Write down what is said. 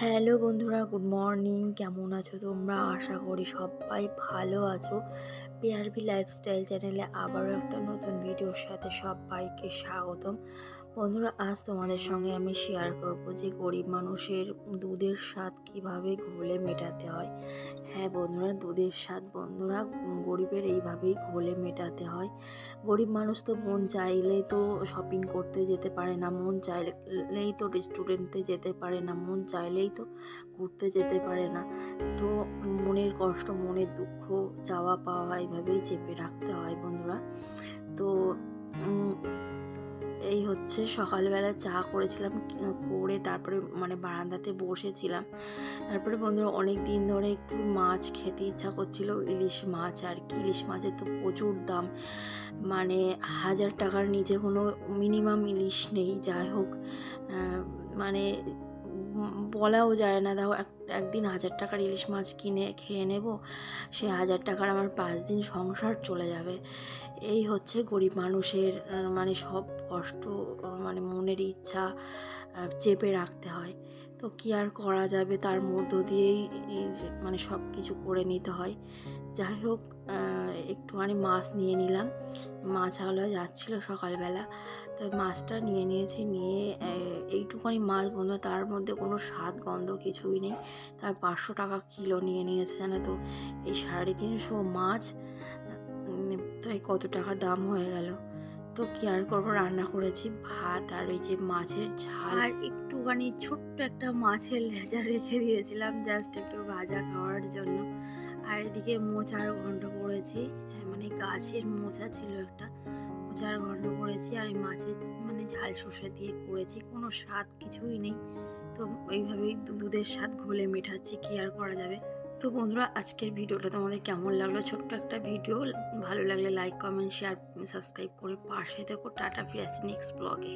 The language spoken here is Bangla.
হ্যালো বন্ধুরা, গুড মর্নিং। কেমন আছো তোমরা? আশা করি সবাই ভালো আছো। পিআরবি লাইফস্টাইল চ্যানেলে আবারও একটা নতুন ভিডিওর সাথে সবাইকে স্বাগতম। বন্ধুরা, আজ তোমাদের সঙ্গে আমি শেয়ার করব যে গরিব মানুষের দুধের স্বাদ কীভাবে ঘোলে মেটাতে হয়। হ্যাঁ বন্ধুরা, দুধের স্বাদ বন্ধুরা, গরিবের এইভাবেই ঘোলে মেটাতে হয়। গরিব মানুষ তো মন চাইলেই তো শপিং করতে যেতে পারে না, মন চাইলেই তো রেস্টুরেন্টে যেতে পারে না, মন চাইলেই তো ঘুরতে যেতে পারে না। তো মনের কষ্ট, মনের দুঃখ, চাওয়া পাওয়া এইভাবেই চেপে রাখতে হয় বন্ধুরা। তো হচ্ছে সকালবেলা চা করেছিলাম করে তারপরে মানে বারান্দাতে বসেছিলাম। তারপরে বন্ধুরা অনেক দিন ধরে একটু মাছ খেতে ইচ্ছা করছিল, ইলিশ মাছ আর কি। ইলিশ মাছের তো প্রচুর দাম। মানে হাজার টাকার নিচে কোনো মিনিমাম ইলিশ নেই, যাই হোক। মানে বলাও যায় না দাও এক, একদিন হাজার টাকার ইলিশ মাছ কিনে, খেয়ে নেব, সে হাজার টাকার আমার পাঁচ দিন সংসার চলে যাবে। এই হচ্ছে গরিব মানুষের মানে সব কষ্ট মানে মনের ইচ্ছা চেপে রাখতে হয়। তো কি আর করা যাবে? তার মধ্য দিয়েই মানে সব কিছু করে নিতে হয়। যাই হোক একটুখানি মাছ নিয়ে নিলাম। মাছ আলো যাচ্ছিল সকালবেলা। তো মাছটা নিয়ে নিয়েছি নিয়ে আহ, এইটুখানি মাছ বন্ধু। তার মধ্যে কোনো স্বাদ গন্ধ কিছুই নেই। তার পাঁচশো টাকা কিলো নিয়ে নিয়েছে জানো তো। এই সাড়ে তিনশো মাছ তাই কত টাকা দাম হয়ে গেল। তো কি আর করব? রান্না করেছি ভাত আর ওই যে মাছের ঝাল। আর একটুখানি ছোট্ট একটা মাছের লেজা রেখে দিয়েছিলাম জাস্ট একটু ভাজা খাওয়ার জন্য। আর এদিকে মোচার ঘন্ট করেছি। হ্যাঁ, মানে গাছের মোচা ছিল একটা। মোচার ঘন্ট করেছি আর এই মাছের মানে ঝাল সর্ষে দিয়ে করেছি। কোনো স্বাদ কিছুই নেই। তো ওইভাবেই দুধের স্বাদ ঘোলে মেটাচ্ছি কি আর করা যাবে? তো বন্ধুরা, আজকের ভিডিওটা তোমাদের কেমন লাগল? ছোট্ট একটা ভিডিও। ভালো লাগলে লাইক কমেন্ট শেয়ার সাবস্ক্রাইব করে পাশে দেখো টাটা ফিরে আসি নেক্সট ব্লগে